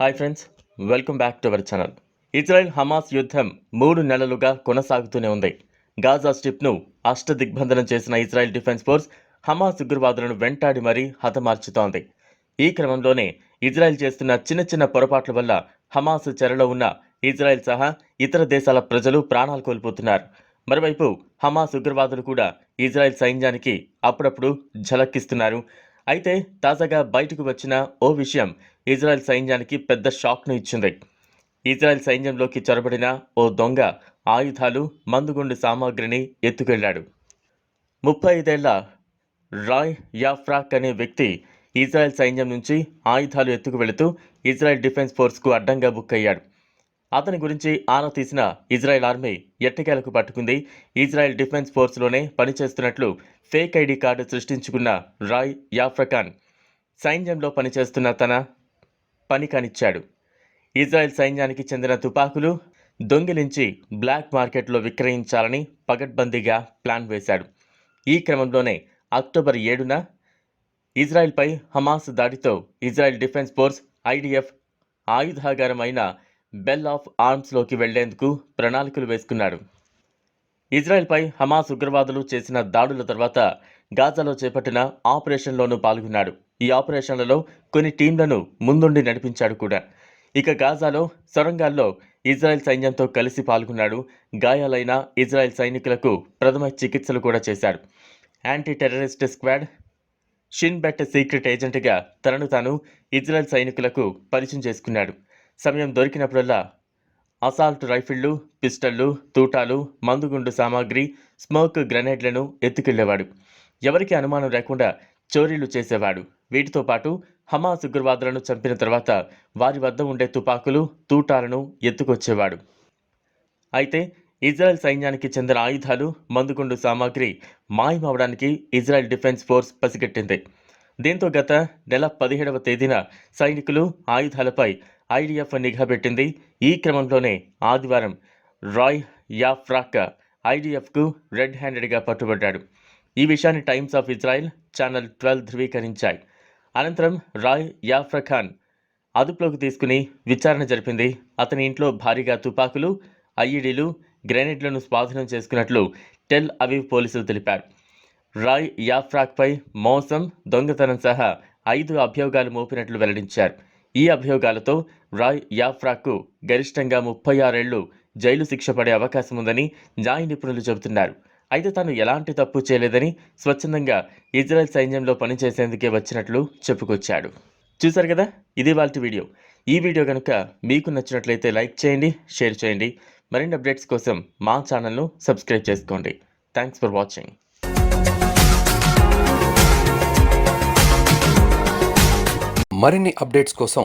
Hi friends welcome back to our channel. Israel Hamas యుద్ధం మూడు నెలలుగా కొనసాగుతూనే ఉంది. గాజా స్ట్రిప్ను అష్టదిగ్బంధనం చేసిన ఇజ్రాయెల్ డిఫెన్స్ ఫోర్స్ హమాస్ ఉగ్రవాదులను వెంటాడి మరీ హతమార్చుతోంది. ఈ క్రమంలోనే ఇజ్రాయెల్ చేస్తున్న చిన్న చిన్న పొరపాట్ల వల్ల హమాస్ చెరలో ఉన్న ఇజ్రాయెల్ సహా ఇతర దేశాల ప్రజలు ప్రాణాలు కోల్పోతున్నారు. మరోవైపు హమాస్ ఉగ్రవాదులు కూడా ఇజ్రాయెల్ సైన్యానికి అప్పుడప్పుడు ఝలక్కిస్తున్నారు. అయితే తాజాగా బయటకు వచ్చిన ఓ విషయం ఇజ్రాయెల్ సైన్యానికి పెద్ద షాక్ను ఇచ్చింది. ఇజ్రాయెల్ సైన్యంలోకి చొరబడిన ఓ దొంగ ఆయుధాలు మందుగుండు సామాగ్రిని ఎత్తుకెళ్ళాడు. ముప్పై ఐదేళ్ళ రాయ్ యాఫ్రాక్ అనే వ్యక్తి ఇజ్రాయెల్ సైన్యం నుంచి ఆయుధాలు ఎత్తుకు వెళుతూ ఇజ్రాయెల్ డిఫెన్స్ ఫోర్స్కు అడ్డంగా బుక్ అయ్యాడు. అతని గురించి ఆరా తీసిన ఇజ్రాయెల్ ఆర్మీ ఎట్టకేలకు పట్టుకుంది. ఇజ్రాయెల్ డిఫెన్స్ ఫోర్స్లోనే పనిచేస్తున్నట్లు ఫేక్ ఐడి కార్డు సృష్టించుకున్న రాయ్ యాఫ్రకాన్ సైన్యంలో పనిచేస్తున్న తన పని కానిచ్చాడు ఇజ్రాయెల్ సైన్యానికి చెందిన తుపాకులు దొంగిలించి బ్లాక్ మార్కెట్లో విక్రయించాలని పగడ్బందీగా ప్లాన్ వేశాడు. ఈ క్రమంలోనే అక్టోబర్ ఏడున ఇజ్రాయెల్పై హమాస్ దాడితో ఇజ్రాయెల్ డిఫెన్స్ ఫోర్స్ ఐడిఎఫ్ ఆయుధాగారమైన బెల్ ఆఫ్ ఆర్మ్స్లోకి వెళ్ళేందుకు ప్రణాళికలు వేసుకున్నాడు. ఇజ్రాయెల్పై హమాస్ ఉగ్రవాదులు చేసిన దాడుల తర్వాత గాజాలో చేపట్టిన ఆపరేషన్లోనూ పాల్గొన్నాడు. ఈ ఆపరేషన్లలో కొన్ని టీంలను ముందుండి నడిపించాడు కూడా. ఇక గాజాలో సొరంగాల్లో ఇజ్రాయెల్ సైన్యంతో కలిసి పాల్గొన్నాడు గాయాలైన ఇజ్రాయెల్ సైనికులకు ప్రథమ చికిత్సలు కూడా చేశాడు. Anti terrorist squad Shin Bet secret ఏజెంట్గా తనను తాను ఇజ్రాయెల్ సైనికులకు పరిచయం చేసుకున్నాడు. సమయం దొరికినప్పుడల్లా అసాల్ట్ రైఫిళ్ళు పిస్టళ్ళు తూటాలు మందుగుండు సామాగ్రి స్మోక్ గ్రెనేడ్లను ఎత్తుకెళ్ళేవాడు. ఎవరికి అనుమానం లేకుండా చోరీలు చేసేవాడు. వీటితో పాటు హమాస్ ఉగ్రవాదులను చంపిన తర్వాత వారి వద్ద ఉండే తుపాకులు తూటాలను ఎత్తుకొచ్చేవాడు. అయితే ఇజ్రాయెల్ సైన్యానికి చెందిన ఆయుధాలు మందుగుండు సామాగ్రి మాయమవడానికి ఇజ్రాయెల్ డిఫెన్స్ ఫోర్స్ పసిగట్టింది. దీంతో గత నెల పదిహేడవ తేదీన సైనికులు ఆయుధాలపై ఐడిఎఫ్ నిఘా పెట్టింది. ఈ క్రమంలోనే ఆదివారం రాయ్ యాఫ్రాక్ ఐడిఎఫ్కు రెడ్ హ్యాండెడ్గా పట్టుబడ్డాడు. ఈ విషయాన్ని times of Israel channel twelve ధృవీకరించాయి. అనంతరం రాయ్ యాఫ్రఖాన్ అదుపులోకి తీసుకుని విచారణ జరిపింది. అతని ఇంట్లో భారీగా తుపాకులు ఐఈడీలు గ్రెనేడ్లను స్వాధీనం చేసుకున్నట్లు టెల్ అవీవ్ పోలీసులు తెలిపారు. రాయ్ యాఫ్రాక్పై మోసం దొంగతనం సహా ఐదు అభియోగాలు మోపినట్లు వెల్లడించారు. ఈ అభియోగాలతో రాయ్ యాఫ్రాకు గరిష్టంగా ముప్పై ఆరేళ్ళు జైలు శిక్ష పడే అవకాశం ఉందని న్యాయ నిపుణులు చెబుతున్నారు. అయితే తాను ఎలాంటి తప్పు చేయలేదని స్వచ్ఛందంగా ఇజ్రాయెల్ సైన్యంలో పనిచేసేందుకే వచ్చినట్లు చెప్పుకొచ్చాడు. చూశారు కదా? ఇది వాళ్ళ వీడియో. ఈ వీడియో కనుక మీకు నచ్చినట్లయితే లైక్ చేయండి షేర్ చేయండి. మరిన్ని అప్డేట్స్ కోసం మా ఛానల్ను సబ్స్క్రైబ్ చేసుకోండి. Thanks for watching. మరిన్ని అప్డేట్స్ కోసం